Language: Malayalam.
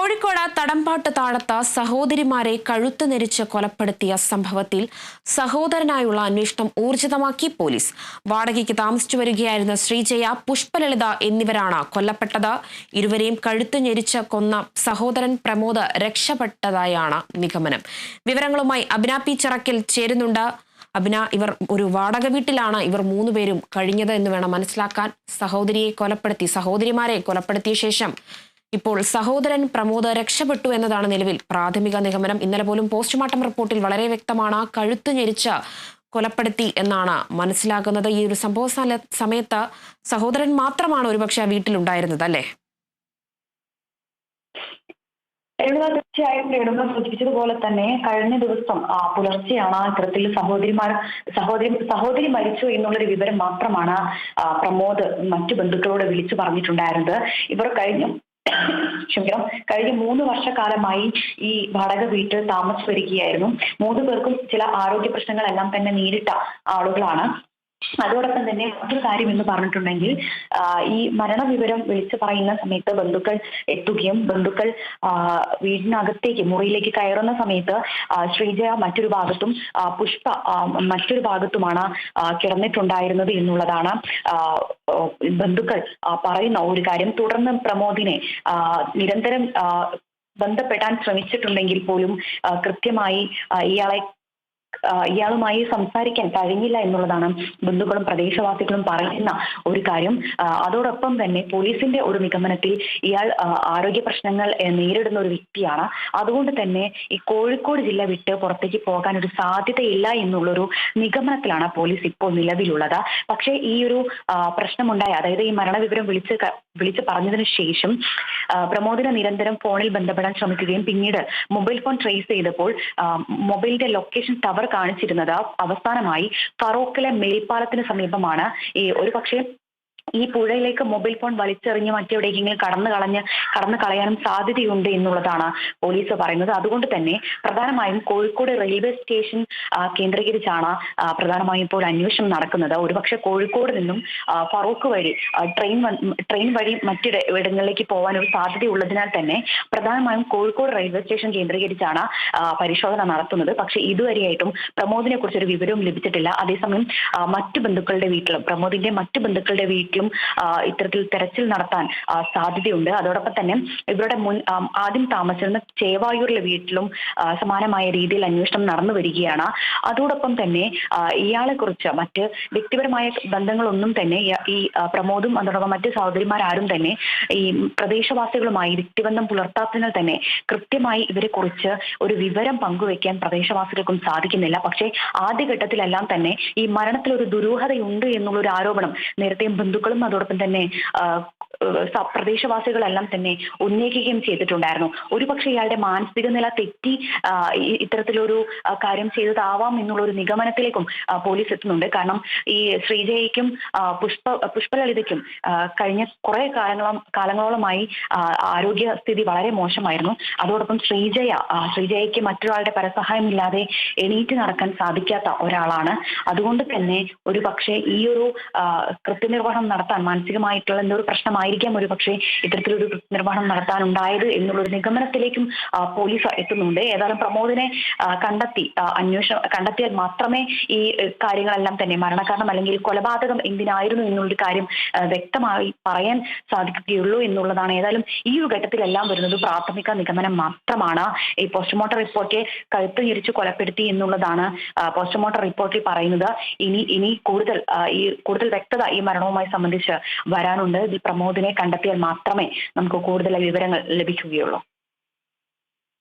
കോഴിക്കോട് തടമ്പാട്ട് താഴത്ത സഹോദരിമാരെ കഴുത്ത് നെരിച്ച് കൊലപ്പെടുത്തിയ സംഭവത്തിൽ സഹോദരനായുള്ള അന്വേഷണം ഊർജിതമാക്കി പോലീസ്. വാടകയ്ക്ക് താമസിച്ചു വരികയായിരുന്ന ശ്രീജയ പുഷ്പലളിത എന്നിവരാണ് കൊല്ലപ്പെട്ടത്. ഇരുവരെയും കഴുത്ത് ഞെരിച്ച് കൊന്ന സഹോദരൻ പ്രമോദ് രക്ഷപ്പെട്ടതായാണ് നിഗമനം. വിവരങ്ങളുമായി അഭിന പി ചിറക്കിൽ ചേരുന്നുണ്ട്. അഭിന ഇവർ ഒരു വാടക വീട്ടിലാണ്. ഇവർ മൂന്നുപേരും കഴിഞ്ഞത് എന്ന് വേണം മനസ്സിലാക്കാൻ. സഹോദരിയെ കൊലപ്പെടുത്തി സഹോദരിമാരെ കൊലപ്പെടുത്തിയ ശേഷം ഇപ്പോൾ സഹോദരൻ പ്രമോദ് രക്ഷപ്പെട്ടു എന്നതാണ് നിലവിൽ പ്രാഥമിക നിഗമനം. ഇന്നലെ പോലും പോസ്റ്റ്മോർട്ടം റിപ്പോർട്ടിൽ വളരെ വ്യക്തമാണ് കഴുത്ത് ഞെരിച്ച കൊലപ്പെടുത്തി എന്നാണ് മനസ്സിലാക്കുന്നത് ഈ ഒരു സംഭവ സമയത്ത് സഹോദരൻ മാത്രമാണ് ഒരുപക്ഷെ ആ വീട്ടിലുണ്ടായിരുന്നത് അല്ലേ? തീർച്ചയായും രേണുക സൂചിപ്പിച്ചതുപോലെ തന്നെ കഴിഞ്ഞ ദിവസം ആ, പുലർച്ചെയാണ് ഇത്തരത്തിൽ സഹോദരിമാർ സഹോദരി സഹോദരി മരിച്ചു എന്നുള്ളൊരു വിവരം മാത്രമാണ് പ്രമോദ് മറ്റു ബന്ധുക്കളോട് വിളിച്ചു പറഞ്ഞിട്ടുണ്ടായിരുന്നത്. ഇവർ കഴിഞ്ഞ ക്ഷമിക്കണം. കഴിഞ്ഞ മൂന്ന് വർഷക്കാലമായി ഈ വാടക വീട്ടിൽ താമസിച്ചു വരികയായിരുന്നു മൂന്ന് പേർക്കും ചില ആരോഗ്യ പ്രശ്നങ്ങളെല്ലാം തന്നെ നേരിട്ട ആളുകളാണ്. അതോടൊപ്പം തന്നെ മറ്റൊരു കാര്യം എന്ന് പറഞ്ഞിട്ടുണ്ടെങ്കിൽ ഈ മരണ വിവരം വിളിച്ചു പറയുന്ന സമയത്ത് ബന്ധുക്കൾ എത്തുകയും ബന്ധുക്കൾ വീടിനകത്തേക്ക് മുറിയിലേക്ക് കയറുന്ന സമയത്ത് ശ്രീജയ മറ്റൊരു ഭാഗത്തും പുഷ്പ മറ്റൊരു ഭാഗത്തുമാണ് കിടന്നിട്ടുണ്ടായിരുന്നത് എന്നുള്ളതാണ് ബന്ധുക്കൾ പറയുന്ന ഒരു കാര്യം. തുടർന്ന് പ്രമോദിനെ നിരന്തരം ബന്ധപ്പെടാൻ ശ്രമിച്ചിട്ടുണ്ടെങ്കിൽ പോലും കൃത്യമായി ഇയാളെ ഇയാളുമായി സംസാരിക്കാൻ കഴിഞ്ഞില്ല എന്നുള്ളതാണ് ബന്ധുക്കളും പ്രദേശവാസികളും പറയുന്ന ഒരു കാര്യം. അതോടൊപ്പം തന്നെ പോലീസിന്റെ ഒരു നിഗമനത്തിൽ ഇയാൾ ആരോഗ്യ പ്രശ്നങ്ങൾ നേരിടുന്ന ഒരു വ്യക്തിയാണ്. അതുകൊണ്ട് തന്നെ ഈ കോഴിക്കോട് ജില്ല വിട്ട് പുറത്തേക്ക് പോകാൻ ഒരു സാധ്യതയില്ല എന്നുള്ളൊരു നിഗമനത്തിലാണ് പോലീസ് ഇപ്പോൾ നിലവിലുള്ളത്. പക്ഷേ ഈ ഒരു പ്രശ്നമുണ്ടായ അതായത് ഈ മരണവിവരം വിളിച്ച് വിളിച്ചു പറഞ്ഞതിന് ശേഷം പ്രമോദിനെ നിരന്തരം ഫോണിൽ ബന്ധപ്പെടാൻ ശ്രമിക്കുകയും പിന്നീട് മൊബൈൽ ഫോൺ ട്രേസ് ചെയ്തപ്പോൾ മൊബൈലിന്റെ ലൊക്കേഷൻ ടവർ കാണിച്ചിരുന്നത് അവസാനമായി ഫറോക്കിലെ മേൽപ്പാലത്തിന് സമീപമാണ് ഈ ഒരു പക്ഷേ ഈ പുഴയിലേക്ക് മൊബൈൽ ഫോൺ വലിച്ചെറിഞ്ഞ് മറ്റെവിടേക്കെങ്കിലും കടന്നു കളഞ്ഞ് കടന്നു കളയാനും സാധ്യതയുണ്ട് എന്നുള്ളതാണ് പോലീസ് പറയുന്നത്. അതുകൊണ്ട് തന്നെ പ്രധാനമായും കോഴിക്കോട് റെയിൽവേ സ്റ്റേഷൻ കേന്ദ്രീകരിച്ചാണ് പ്രധാനമായും ഇപ്പോൾ അന്വേഷണം നടക്കുന്നത്. ഒരുപക്ഷെ കോഴിക്കോട് നിന്നും ഫറൂഖ് വഴി ട്രെയിൻ ട്രെയിൻ വഴി മറ്റിട ഇടങ്ങളിലേക്ക് പോകാൻ ഒരു സാധ്യത ഉള്ളതിനാൽ തന്നെ പ്രധാനമായും കോഴിക്കോട് റെയിൽവേ സ്റ്റേഷൻ കേന്ദ്രീകരിച്ചാണ് പരിശോധന നടത്തുന്നത്. പക്ഷേ ഇതുവരെയായിട്ടും പ്രമോദിനെ കുറിച്ചൊരു വിവരവും ലഭിച്ചിട്ടില്ല. അതേസമയം മറ്റു ബന്ധുക്കളുടെ വീട്ടിലും പ്രമോദിന്റെ മറ്റു ബന്ധുക്കളുടെ വീട്ടിലും ആ, ഇത്തരത്തിൽ തെരച്ചിൽ നടത്താൻ സാധ്യതയുണ്ട്. അതോടൊപ്പം തന്നെ ഇവരുടെ മുൻ ആദ്യം താമസിച്ചിരുന്ന ചേവായൂരിലെ വീട്ടിലും സമാനമായ രീതിയിൽ അന്വേഷണം നടന്നു വരികയാണ്. അതോടൊപ്പം തന്നെ ഇയാളെ കുറിച്ച് മറ്റ് വ്യക്തിപരമായ ബന്ധങ്ങളൊന്നും തന്നെ ഈ- പ്രമോദും അതോടൊപ്പം മറ്റ് സഹോദരിമാരാരും തന്നെ ഈ പ്രദേശവാസികളുമായി വ്യക്തിബന്ധം പുലർത്താത്തതിനാൽ തന്നെ കൃത്യമായി ഇവരെ കുറിച്ച് ഒരു വിവരം പങ്കുവെക്കാൻ പ്രദേശവാസികൾക്കും സാധിക്കുന്നില്ല. പക്ഷേ ആദ്യഘട്ടത്തിലെല്ലാം തന്നെ ഈ മരണത്തിൽ ഒരു ദുരൂഹതയുണ്ട് എന്നുള്ള ഒരു ആരോപണം നേരത്തെയും ബന്ധുക്കളും അതോടൊപ്പം തന്നെ പ്രദേശവാസികളെല്ലാം തന്നെ ഉന്നയിക്കുകയും ചെയ്തിട്ടുണ്ടായിരുന്നു. ഒരുപക്ഷെ ഇയാളുടെ മാനസിക നില തെറ്റി ഇത്തരത്തിലൊരു കാര്യം ചെയ്തതാവാം എന്നുള്ള ഒരു നിഗമനത്തിലേക്കും പോലീസ് എത്തുന്നുണ്ട്. കാരണം ഈ ശ്രീജയ്ക്കും പുഷ്പ പുഷ്പലളിതയ്ക്കും കഴിഞ്ഞ കുറെ കാലങ്ങളോ കാലങ്ങളോളമായി ആരോഗ്യസ്ഥിതി വളരെ മോശമായിരുന്നു. അതോടൊപ്പം ശ്രീജയ ശ്രീജയ്ക്ക് മറ്റൊരാളുടെ പരസഹായമില്ലാതെ എണീറ്റ് നടക്കാൻ സാധിക്കാത്ത ഒരാളാണ്. അതുകൊണ്ട് തന്നെ ഒരു പക്ഷേ ഈ ഒരു കൃത്യനിർവഹണം നടത്താൻ മാനസികമായിട്ടുള്ള എന്തൊരു ഒരു പ്രശ്നമായിരിക്കാം ഒരു പക്ഷേ ഇത്തരത്തിലൊരു നിർവഹണം നടത്താനുണ്ടായത് എന്നുള്ളൊരു നിഗമനത്തിലേക്കും പോലീസ് എത്തുന്നുണ്ട്. ഏതായാലും പ്രമോദിനെ കണ്ടെത്തി അന്വേഷണം കണ്ടെത്തിയാൽ മാത്രമേ ഈ കാര്യങ്ങളെല്ലാം തന്നെ മരണകാരണം അല്ലെങ്കിൽ കൊലപാതകം എന്തിനായിരുന്നു എന്നുള്ളൊരു കാര്യം വ്യക്തമായി പറയാൻ സാധിക്കുകയുള്ളൂ എന്നുള്ളതാണ്. ഏതായാലും ഈ ഒരു ഘട്ടത്തിലെല്ലാം വരുന്നത് പ്രാഥമിക നിഗമനം മാത്രമാണ്. ഈ പോസ്റ്റ്മോർട്ടം റിപ്പോർട്ട് കഴുത്ത് ഞെരിച്ച് കൊലപ്പെടുത്തി എന്നുള്ളതാണ് പോസ്റ്റ്മോർട്ടം റിപ്പോർട്ടിൽ പറയുന്നത്. ഇനി ഇനി കൂടുതൽ ഈ കൂടുതൽ വ്യക്തത ഈ മരണവുമായി സംബന്ധിച്ച് വരാനുണ്ട്. ഇതിൽ പ്രമോദിനെ കണ്ടെത്തിയാൽ മാത്രമേ നമുക്ക് കൂടുതൽ വിവരങ്ങൾ ലഭിക്കുകയുള്ളൂ.